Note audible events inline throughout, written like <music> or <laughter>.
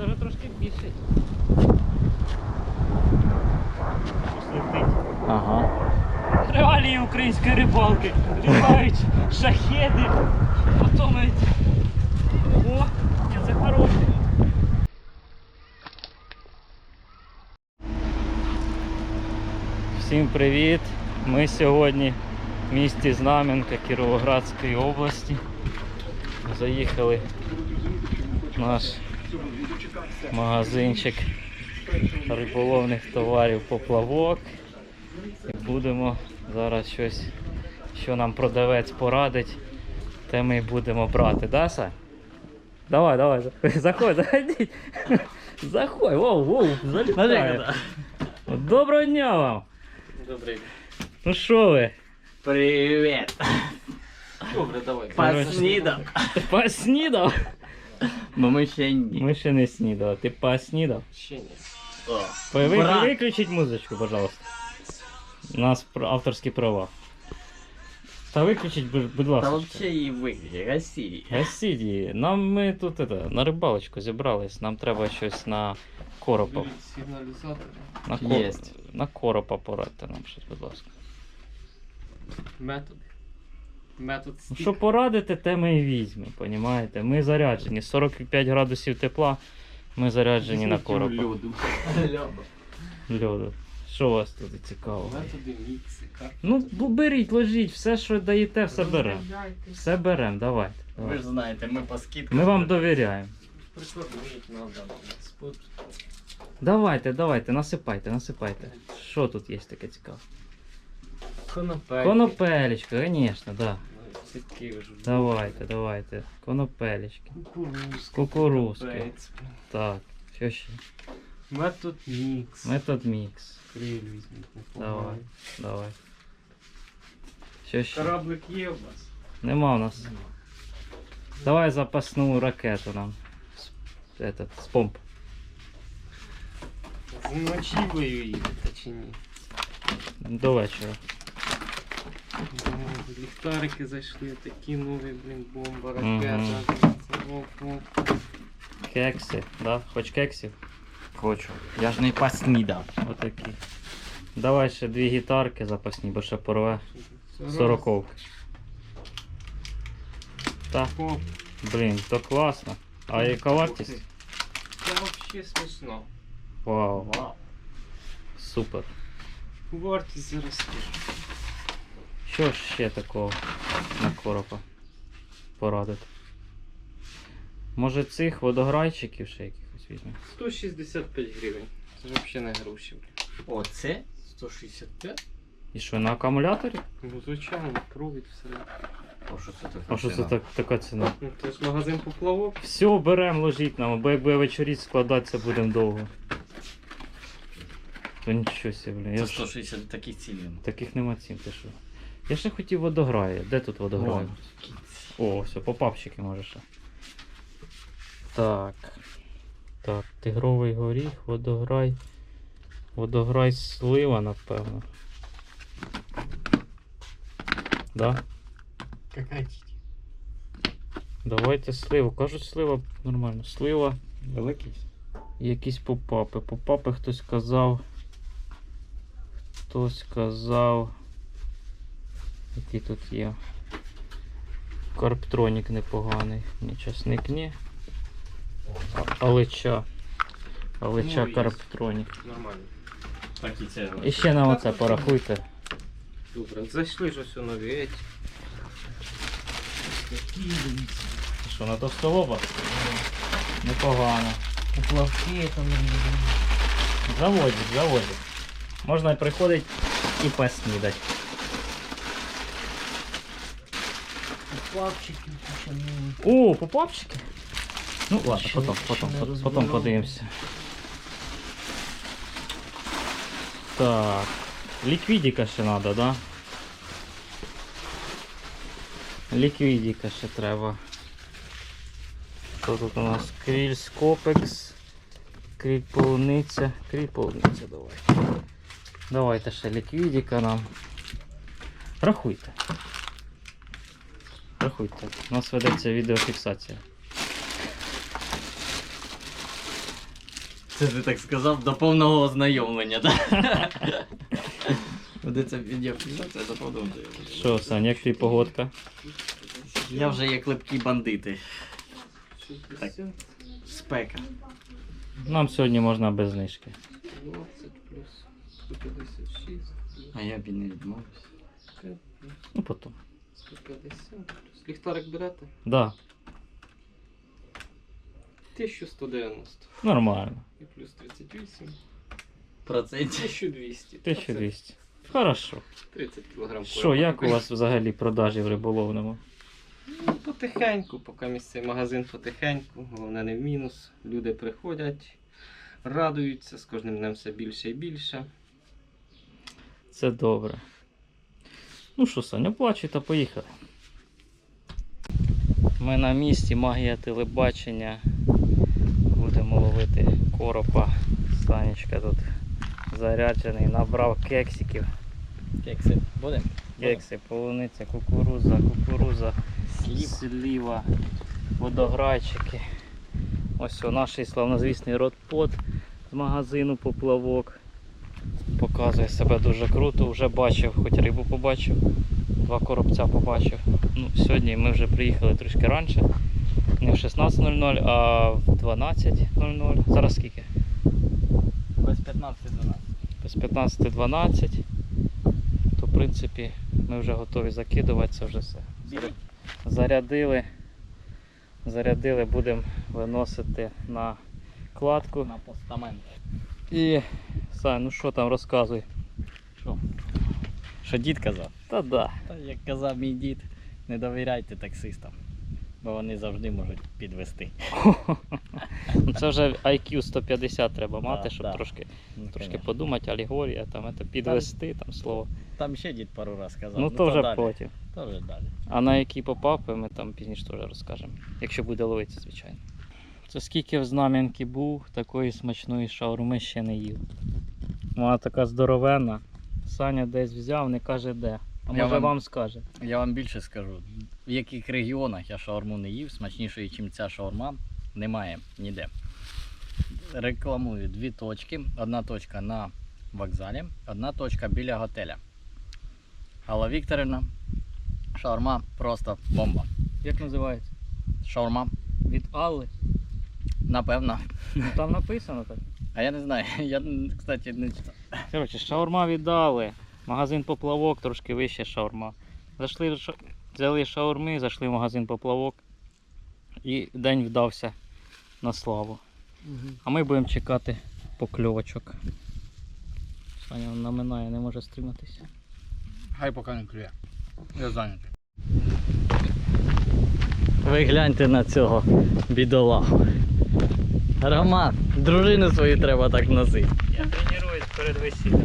це вже трошки більше. Ага. Реалії української рибалки. Літають шахеди, потім. О, ні, це хороше. Всім привіт! Ми сьогодні в місті Знам'янка Кіровоградської області. Заїхали в наш магазинчик риболовних товарів поплавок. І будемо зараз щось, що нам продавець порадить, те ми будемо брати, да, Сань? Давай, давай, <laughs> заходь, заходіть. <laughs> Заходь, воу, воу, залітає. Доброго дня вам! Добрий. Ну що ви? Привіт. Добре, давай. Поснідав. Поснідав? Бо ми ще ні. Ми ще не снідали. Ти поснідав? Ще ні. Ви, ви, Брат. виключіть музичку, пожалуйста. У нас пр- авторські права. Та виключіть, будь, будь Та ласка. взагалі вигляді, Росії. Гасіть її. Нам ми тут это, на рибалочку зібрались. Нам треба щось на коропа. Сигналізатор. На, кор... Єсть. на коропа порадьте нам щось, будь ласка. Метод. Метод Ну, стік. що порадите, те ми і візьмемо, понімаєте? Ми заряджені. 45 градусів тепла, ми заряджені на коропа. <laughs> Льоду. Льоду. Що у вас тут цікавого? Методи мікси. карти. Ну, бу- беріть, ложіть, все, що даєте, все беремо. Розробляйте. Все беремо, давайте. Ви ж знаєте, ми по скидкам. Ми вам довіряємо. Прикладіть надо. Спот. Давайте, давайте, насипайте, насипайте. Що тут є таке цікаве? Конопель. Конопелечка, звісно, да. Вже. Давайте, давайте. Конопелечки. Кукурузки. Капець. Так, що ще? Метод мікс. Метод мікс. Криль візьміть. Давай, давай. Що ще? Кораблик є у вас? Нема у нас. Давай запасну ракету нам. З, этот, з помп. Вночі ви їдете чи ні? До вечора. Ліхтарики зайшли, такі нові, блін, бомба, ракета. Кекси, да? Хоч кексів? Хочу. Я ж не поснідав. Отакі. Давай ще дві гітарки запасні, бо ще порве. Сороковки. Та, блін, то класно. А яка вартість? Це взагалі смішно. Вау, Вау. супер. Вартість зараз скажу. Що ж ще такого на коропа порадити? Може цих водограйчиків ще якихось візьмемо? 165 гривень. Це ж взагалі не гроші. блін. Оце 165? І що, на акумуляторі? Ну, звичайно, провід все. О, що це таке? А що це так, така ціна? Ну, це ж магазин поплавок. Все, беремо, ложіть нам, бо якби вечоріць складатися будемо довго. То нічого себе, блін. Це ж... 160 таких цілів. Таких нема цін, ти що? Я ще хотів водограє. Де тут водограє? О, все, попапчики може ще. Так. Так, тигровий горіх, водограй. Водограй слива, напевно. Да? Какая Давайте сливу. Кажуть, слива нормально. Слива Великий. якісь попапи. Попапи хтось казав. Хтось казав. Який тут є. Карптронік непоганий. Ні, часник ні. А- Алеча. Алеча Ну, карптронік. Нормально. Так і це. І ще на оце порахуйте. Добре, зайшли ж ось у нові. Що, на товстолоба? Непогано. Поплавки там. Заводять, заводять. Можна приходить і поснідати. Плавчики почали. О, попапчики? Ну ладно, Ще- потом, ще потом, потом, потом подивимося. Так. Ліквідіка ще треба, да? Ліквідіка ще треба. Що тут у нас? Кріль скопекс. Кріль полуниця. Кріль полуниця, давай. Давайте ще ліквідіка нам. Рахуйте. Рахуйте. У нас ведеться відеофіксація. Це ти так сказав до повного ознайомлення, так? Куди це відео це до повного ознайомлення. Що, Сань, як ти погодка? Я вже як липкі бандити. 60, Спека. Нам сьогодні можна без знижки. 20 плюс 156, А я б і не відмовився. Ну потім. 150, плюс ліхтарик берете? Да, 1190 нормально. і плюс 38, Процентів. 1200. 1200. Хорошо. 30 кг. Що, як у вас взагалі продажі в риболовному? Ну, потихеньку, поки місцевий магазин потихеньку, головне не в мінус. Люди приходять, радуються, з кожним днем все більше і більше. Це добре. Ну що, Саня, плачу та поїхали. Ми на місці, магія телебачення. Будемо ловити коропа. Санечка тут заряджений, набрав кексиків. Кекси. Будемо? Кекси, полуниця, кукуруза, кукуруза, сліва, водограйчики. Ось о, наш славнозвісний ротпот з магазину поплавок. Показує себе дуже круто, вже бачив, хоч рибу побачив, два коробця побачив. Ну, сьогодні ми вже приїхали трішки раніше. Не в 16.00, а в 12.00. Зараз скільки? Без 15 до нас. без 15-12, то в принципі ми вже готові закидувати це вже все. Зарядили, зарядили, будемо виносити на кладку. На постамент. І Сань, ну що там розказуй? Що? Що дід казав? Та да. Та як казав мій дід, не довіряйте таксистам, бо вони завжди можуть підвести. Ну, Це вже IQ 150 треба мати, Да, щоб да. трошки, Ну, трошки конечно. подумати, алегорія, там, це, підвести там слово. Там ще дід пару раз казав. Ну то вже далі. потім. То вже далі. А на які попапи ми там пізніше теж розкажемо. Якщо буде ловитися, звичайно. Це скільки в знам'янки був, такої смачної шаурми ще не їв. Вона така здоровенна. Саня десь взяв, не каже де. А Я може вам- вам скаже. Я вам більше скажу, в яких регіонах я шаурму не їв, смачнішої, ніж ця шаурма, немає ніде. Рекламую дві точки. Одна точка на вокзалі, одна точка біля готеля. Алла Вікторівна, шаурма просто бомба. Як називається? Шаурма, Від Алли. напевно. Ну, там написано так. А я не знаю, <laughs> я, кстати, не читав. Коротше, шаурма віддали. Магазин поплавок, трошки вище шаурма. Зайшли, взяли шаурми, зайшли в магазин поплавок. І день вдався на славу. А ми будемо чекати покльовочок. Саня наминає, не може стриматися. Хай поки не клює. Я зайнятий. Ви гляньте на цього бідолагу. Роман, дружину свою треба так носити. Я тренуюсь перед весіллям.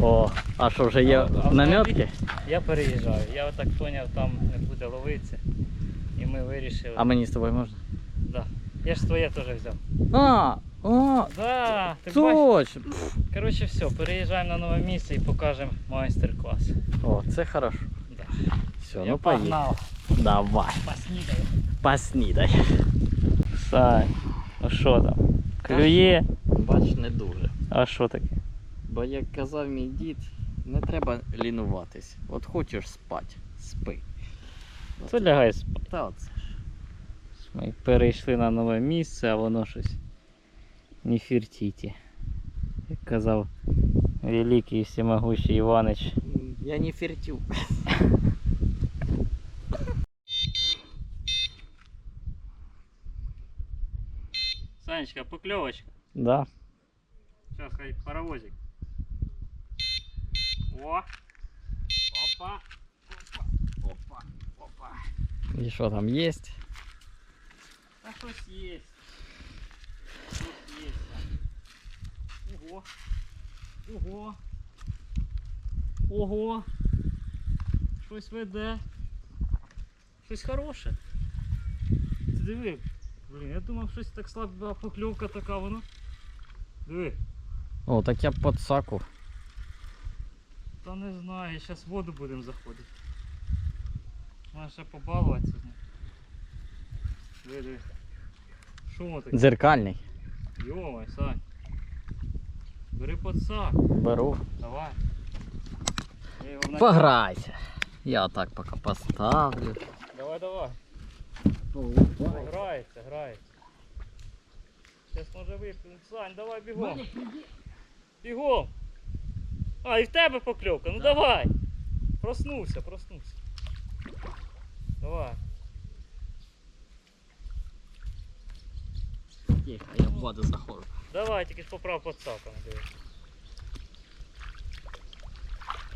О, а що вже є намітки? Я переїжджаю. Я так поняв, там не буде ловитися. І ми вирішили. А мені з тобою можна? Да. Я ж твоє теж взяв. А, о, Да, ти точно. Коротше, все, переїжджаємо на нове місце і покажемо майстер-клас. О, це хорошо. Да. Все, Я ну поїхали. Давай, Поснідаю. поснідай. Сань, ну що там? Клює? Бач, не дуже. А що таке? Бо як казав мій дід, не треба лінуватись. От хочеш спати, спи. Це лягай спати. Та оце. Ми перейшли на нове місце, а воно щось Ніфертіті. Як казав великий і всемогущий Іванич. Я не фертю. <laughs> Санечка, покльовочка. Да. Сейчас хай паровозик. О! Опа! Опа! Опа! Опа! І що там є? А щось є. Щось є. Сань. Ого! Ого! Ого! Щось веде. Щось хороше. Ти диви. Блін, я думав, щось так слаба покльовка така воно. Диви. О, так я під саку. Та не знаю, зараз в воду будемо заходити. Можна ще побалуватися з ним. Диви, диви. Що воно таке? Дзеркальний. Йомай, Сань. Бери подсак. Беру. Давай. Я його на- Пограйся. Я так поки поставлю. Давай, давай. Грається, грається. Зараз може вип'ємо. Сань, давай бігом. Бігом. А, і в тебе покльовка. Ну давай. Проснувся, проснувся. Давай. Тихо, я в воду заходжу. Давай, тільки ж поправ не дивись.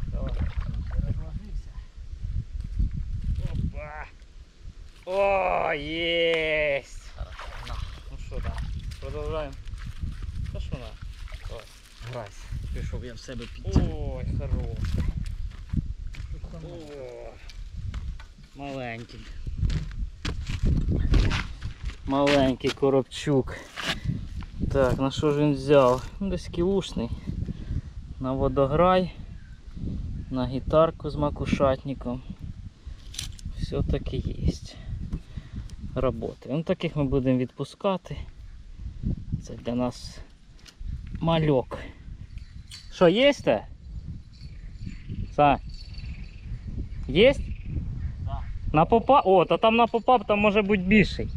Давай. Опа. О, єсть. На, Ну що там? Продовжаємо. Та що на? грайся. Пішов я в себе під Ой, хороший. О, маленький. Маленький коробчук. Так, на що ж він взяв? Ну, десь кілушний. На водограй, на гітарку з макушатником. Все таки є. Роботи. Ну таких ми будемо відпускати. Це для нас мальок. Що, є те? Сань? Есть? Да. На попа. О, та там на попап там може бути більший.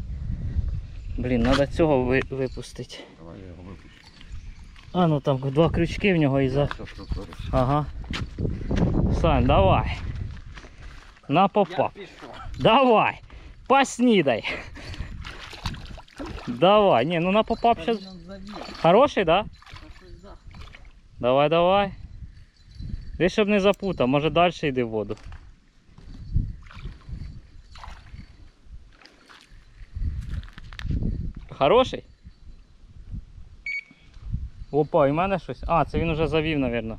Блін, треба цього ви... випустити. Давай я його випущу. А, ну там два крючки в нього і за. Ага. Сань, давай. На попап. Давай. Поснідай. Давай. Не, ну на попап сейчас. Один он завів. Хороший, да? Та щось за- Давай, давай. Ти щоб не запутав, може далі йди в воду. Хороший? Опа, і в мене щось. А, це він уже завів, мабуть.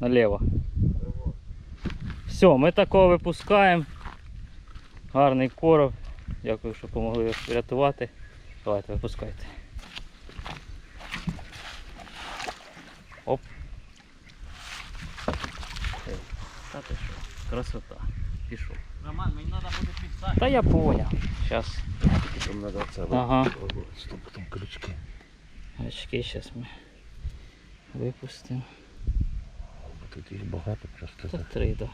Наліво. Все, ми такого випускаємо. Гарний короб. Дякую, що допомогли врятувати. Давайте, випускайте. Та ти що? Красота. Пішов. Роман, мені треба буде підсадити. Та я поняв. Зараз. Там треба це Ага. Стоп, там крючки. Очки зараз ми випустимо. Тут їх багато просто. Та так. три, да.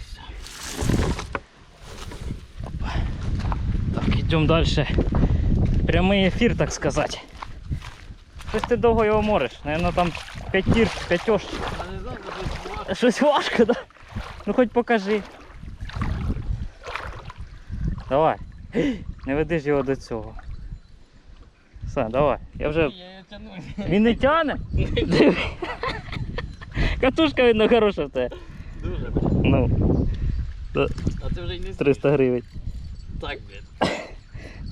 Все. Опа. Так, йдемо далі. Прямий ефір, так сказати. Щось ти довго його мориш. Наверно, там п'ятір, п'ятьош. Щось важко, да? Ну хоч покажи. Давай. Не веди ж його до цього. Все, давай. Я вже. Він не тяне? Катушка видно хороша в тебе. Дуже. Ну. А це вже й не 300 гривень. так, блін.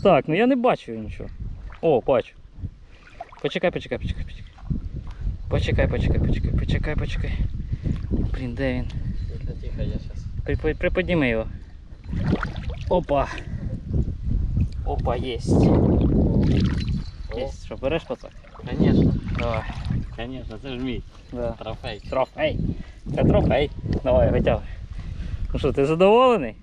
Так, ну я не бачу нічого. О, бачу. Почекай, почекай, почекай, почекай. Почекай, почекай, почекай, почекай, почекай. Блін, де він? Тихо, я зараз. Припо- Приподніми його. Опа. Опа, єсть. Єсть. Що, береш пацак? Конечно, Давай. конечно, це ж мій Да. трофей. Трофей. Це трофей. Давай, витягуй. Ну що, ти задоволений?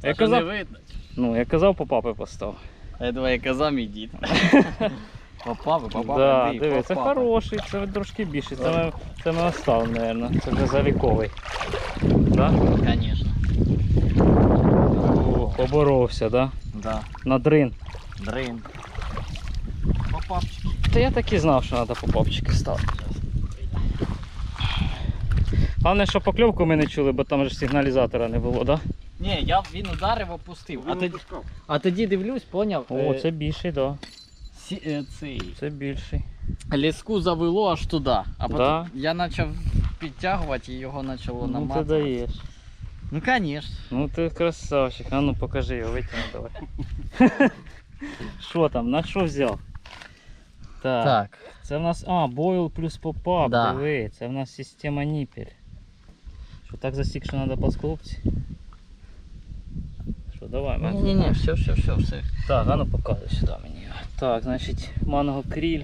Це Я що не казав, видно. ну, я казав, по папи постав. А я думаю, казав мій дід. <laughs> Попав, попав. Да, Андрій, диви, це попав. хороший, це трошки більший. Це ми, це ми оставимо, мабуть. Це вже заліковий. Да? Конечно. О, поборовся, да? Да. На дрин. Дрин. Попавчик. Та я так і знав, що треба попапчики ставити. Головне, що покльовку ми не чули, бо там же ж сигналізатора не було, да? Ні, я, він ударив, опустив. А тоді, опускав. а тоді дивлюсь, поняв. О, е, це більший, да. сі- е, цей. Це більший. Ліску завело аж туди. А потім Да. я почав підтягувати і його почало Ну ти наматувати. даєш. Ну, звісно. Ну ти красавчик. А ну покажи його, витягни давай. <laughs> Що там? На що взяв? Так. Так. Це в нас. А, бойл плюс попап. Да. Диви, це в нас система ніпель. Що так засік, що треба плоскопці? Що, давай, Ні, ні, ні, все, все, все, все. Так, а ну показуй сюди мені. Так, значить, манго кріль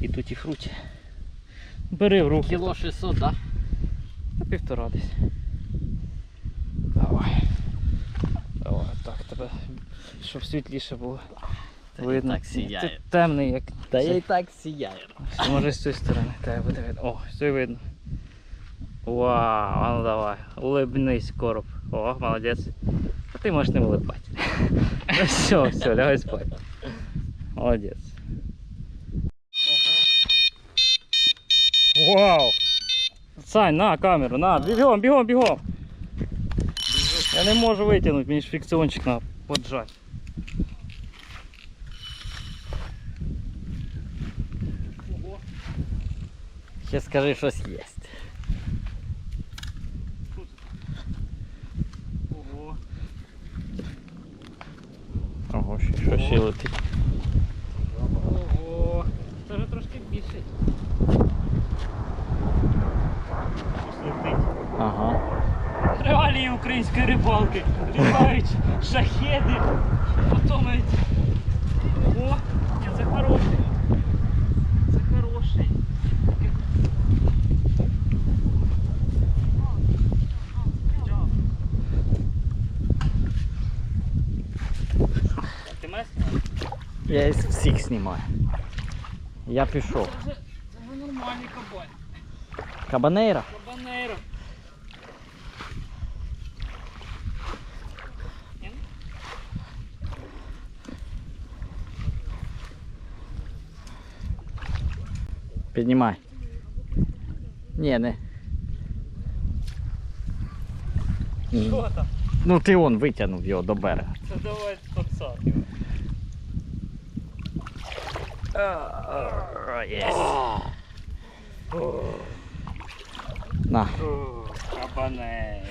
і туті фруті. Бери в руки. Кіло 600, да? На півтора десь. Давай. Давай, так, тебе, щоб світліше було. Та видно. так сіяє. Ти темний, як. Та я і так сіяю. Може з цієї сторони тебе буде видно. О, все видно. Вау, а ну давай. Улыбнись, короб. О, молодець. А ти можеш не улыбати. Ну все, все, лягай спать. Молодець. Вау! Сань, на камеру, на, бігом, бігом, бігом. Я не можу витягнути, мені ж фікціончик треба поджати. Ще скажи, щось є. Ого, ще що ще летить. Ого. Це вже трошки більше. Ага. Реалії української рибалки. Рибають шахеди. Потім. всіх знімаю. Я пішов. Це вже, це вже нормальний кабан. Кабанейра? Кабанейро. Піднімай. Ні, не. Ні. Що там? Ну ти он витягнув його до берега. Це давай подсадки. На,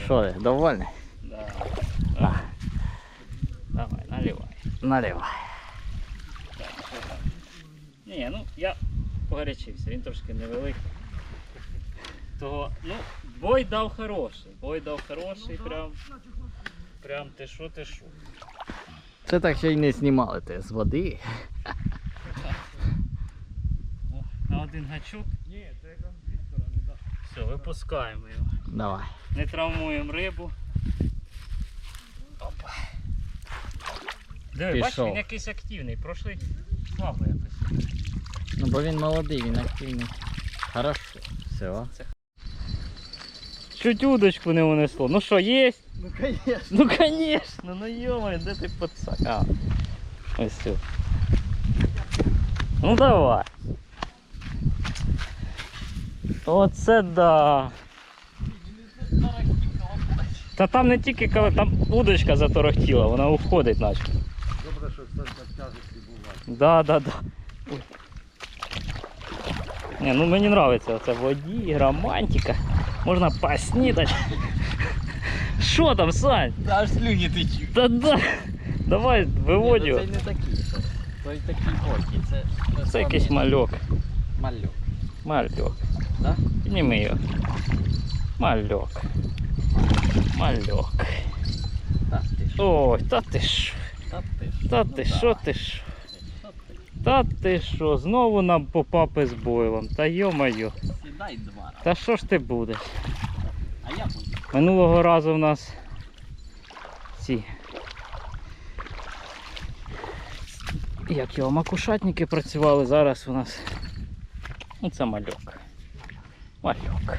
що ти, довольний? Да. А. Давай, наливай. Наливай. Ні, ну я погорячився, він трошки невеликий. Того, ну, бой дав хороший. Бой дав хороший, прям. Прям ти що, ти що. Це так ще й не знімали те з води. Один гачок. Ні, це якраз дві сторони, так. Все, випускаємо його. Давай. Не травмуємо рибу. Опа. Диви, бачиш, він якийсь активний, прошлий слабо якось. Ну бо він молодий, він активний. Хорошо. Все. Чуть удочку не унесло. Ну що, є? Ну конечно. Ну конечно, ну йома, де ти пацак? А, ось все. Ну давай. Оце да. Та там не тільки коли там удочка заторохтіла, вона уходить наче. Добре, що це на тяжесті буває. Да, да, да. Ой. Не, ну мені нравиться оце воді, романтика. Можна поснідати. Що там, Сань? Аж слюні течуть. Та да. Давай, виводь Ні, його. ну Це не такий, що. Той такий горький. Це, Це якийсь мальок. мальок. Мальок. Да? Підніми його. Мальок. Мальок. Та ти що? Ой, та ти що? Та ти що? Та Ну ти що, ти що? Та ти. Що? Знову нам попапи з бойлом. Та йо-моє. Сідай два рази. Та що ж ти будеш? А я буду. Минулого разу в нас ці. Як його макушатники працювали, зараз у нас. Ну це мальок. Мальок.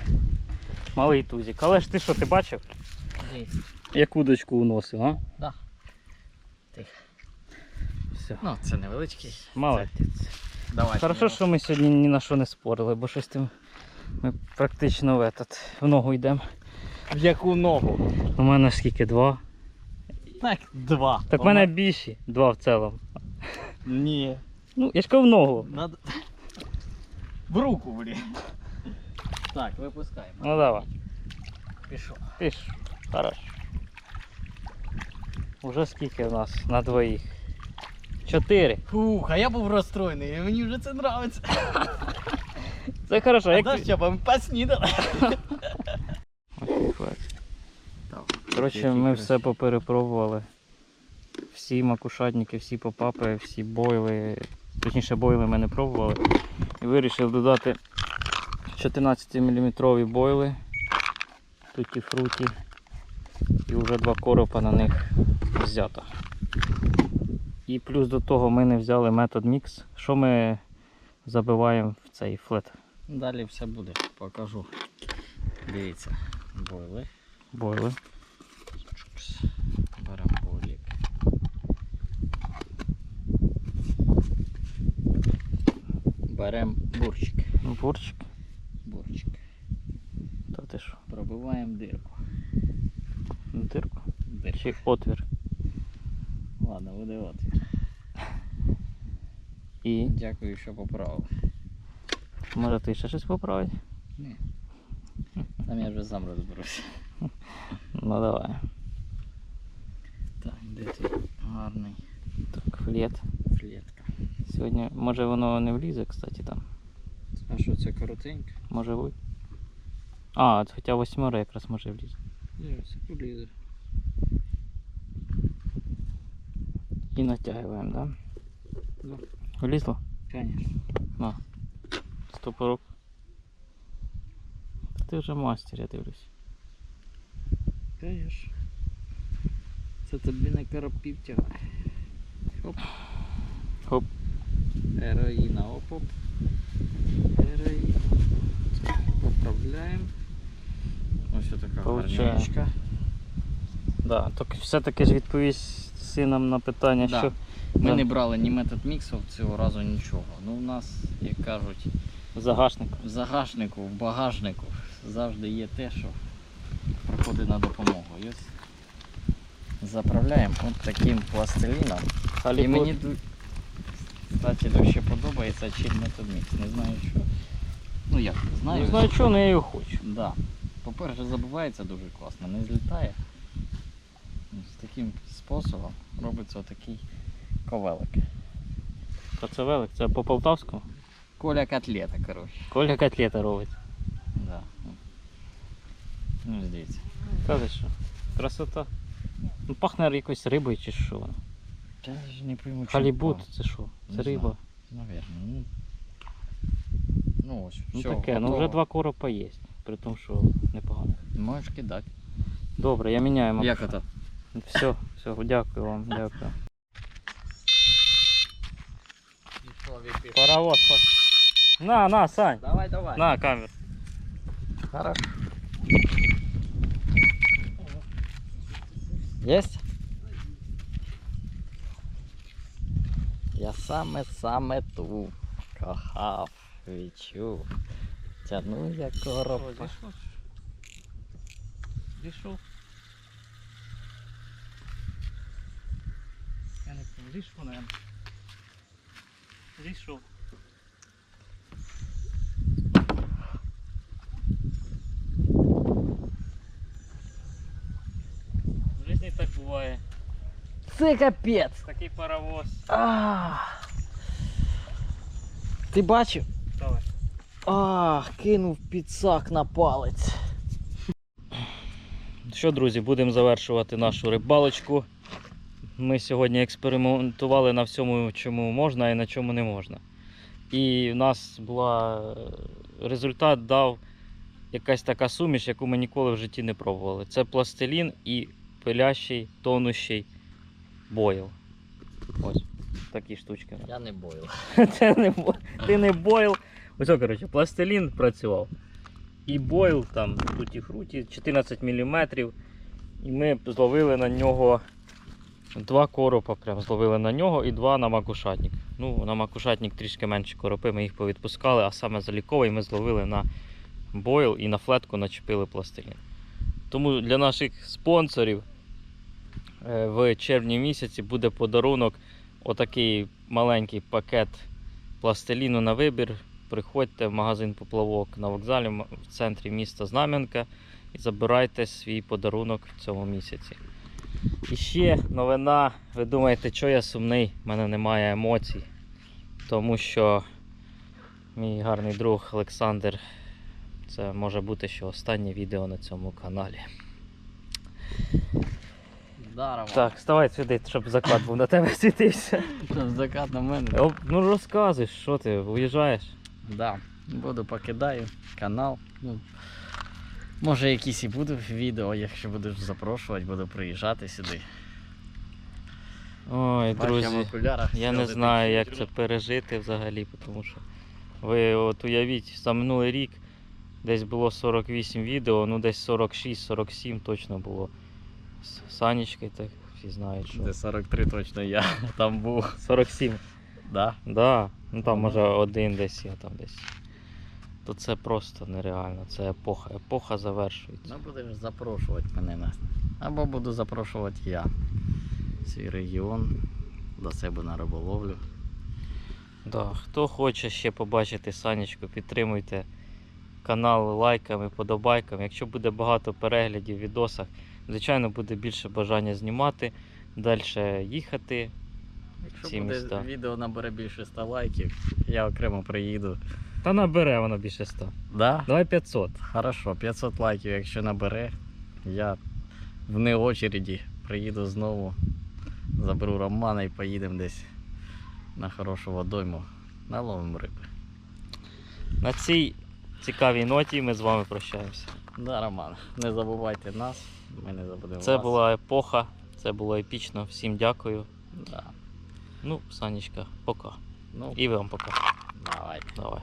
Малий тузик. Але ж ти що, ти бачив? Як удочку уносив, а? Да. Все. Ну, це невеличкий. Молодець. Давай. Хорошо, що ми сьогодні ні на що не спорили, бо щось там ми практично в, этот, в ногу йдемо. В яку ногу? У мене скільки? Два. Так, два. Так в мене більші, два в цілому. Ні. Ну, я ж кажу в ногу. Надо... В руку, блін. Так, випускаємо. Ну давай. Пішов. Піш. Хорошо. Уже скільки у нас на двоїх? Чотири. Фух, а я був розстроєний, і мені вже це подобається. <laughs> Це хорошо. Як знаєш, ти... я б поснідав. Коротше, ми все поперепробували. Всі макушатники, всі попапи, всі бойли. Точніше бойли ми не пробували. І вирішив додати 14 мм бойли. Туті фруті. І вже два коропа на них взято. І плюс до того ми не взяли метод мікс. Що ми забиваємо в цей флет? Далі все буде, покажу. Дивіться, бойли. Бойли. Беремо болік. Беремо бурчик. Бурчик. Бурчик. Та ти що? Пробиваємо дирку. Дирку? Дирку. Чи отвір? Ладно, буде от. І Дякую, що поправив. може ти ще щось поправити? Ні. Там я вже сам розберуся. Ну давай. Так, де ти гарний Так, флет. флетка. Сьогодні, може воно не влізе, кстати, там. А що це коротенько? Може бути. А, хоча восьмера якраз може. Ні, це полізе. І натягуємо, да? Да. Влізло? Конечно. Стопорок. Та ти вже мастер, я дивлюсь. Конечно. Це тобі не коропів тягає. Хоп. Хоп. Героїна, оп-оп. Героїна. Поправляємо. Ось така гарнячка. Да, так все-таки ж відповість синам на питання, Да. що. Ми Да. не брали ні метод міксів цього разу нічого. Ну у нас, як кажуть, Загашник. в загашнику, в багажнику завжди є те, що приходить на допомогу. І ось заправляємо от таким пластиліном. І мені кстати, дуже подобається чим метод мікс. Не знаю що. Ну як, знаю. Не знаю, чого, але я його хочу. Да. По-перше, забувається дуже класно, не злітає. З таким способом робиться отакий ковелик. Та це велик, це по полтавському. Коля котлета, коротше. Коля котлета робить. Да. Ну, дивіться. Та що? Красота. Ну пахне якоюсь рибою чи що. Я ж не пойму, чим Халібут, пахне. це що? Не Це знаю. риба. Наверно. Ну, ну ось, Ну все, таке, ну вже готово. два коропа є. При тому, що непогано. Можеш кидати. Добре, я міняю. Як это? Все, все, дякую вам, дякую. Паровоз. по- На, на, Сань. Давай, давай. На камеру. Хорошо. Есть? Я саме саме ту кохав, відчув. Тяну я коропа. Дійшов. Я не помню, дійшов, наверное. Зійшов. В житті так буває. Це капець! Такий паровоз. Ах. Ти бачив? Давай. Ах, кинув підсак на палець. Що, друзі, будемо завершувати нашу рибалочку. Ми сьогодні експериментували на всьому, чому можна і на чому не можна. І в нас була е, результат дав якась така суміш, яку ми ніколи в житті не пробували. Це пластилін і пилящий, тонущий бойл. Ось такі штучки. Я не бою. Це <laughs> не бо- ти не бойл. Ось, коротше, пластилін працював. І бойл там туті фруті 14 мм. І ми зловили на нього два коропа, прям зловили на нього і два на макушатник. Ну, на макушатник трішки менше коропи, ми їх повідпускали, а саме заліковий ми зловили на бойл і на флетку начепили пластилін. Тому для наших спонсорів в червні місяці буде подарунок отакий маленький пакет пластиліну на вибір. Приходьте в магазин поплавок на вокзалі в центрі міста Знам'янка і забирайте свій подарунок в цьому місяці. І ще новина. Ви думаєте, що я сумний? У мене немає емоцій. Тому що мій гарний друг Олександр. Це може бути що останнє відео на цьому каналі. Здорово. Так, вставай сюди, щоб заклад був на тебе світився. Що, закат на мене? О, Ну розказуй, що ти, уїжджаєш? Да. Буду покидаю канал. Ну, може якісь і будуть відео, якщо будеш запрошувати, буду приїжджати сюди. Ой, Бачу, друзі. Я не знаю, як це пережити взагалі, тому що ви от уявіть, за минулий рік десь було 48 відео, ну десь 46-47 точно було. З Санечкою, так всі знають, що. Де 43 точно я <laughs> там був. 47. Да? Да. Ну там може один десь я там десь. То це просто нереально. Це епоха. Епоха завершується. Ну будеш запрошувати мене на. Або буду запрошувати я. Свій регіон до себе на риболовлю. Да. Хто хоче ще побачити Санечку, підтримуйте канал лайками, подобайками. Якщо буде багато переглядів в відосах, звичайно буде більше бажання знімати, далі їхати. Якщо Ці буде міста. відео набере більше 100 лайків, я окремо приїду. Та набере воно більше 100. Да? Давай 500. Хорошо, 500 лайків, якщо набере, я в неочереді приїду знову, заберу Романа і поїдемо десь на хорошу водойму, наловимо риби. На цій цікавій ноті ми з вами прощаємося. Да, Роман, не забувайте нас, ми не забудемо Це вас. була епоха, це було епічно. Всім дякую. Да. Ну, Санечка, пока. Ну, І вам пока. Давай. Давай.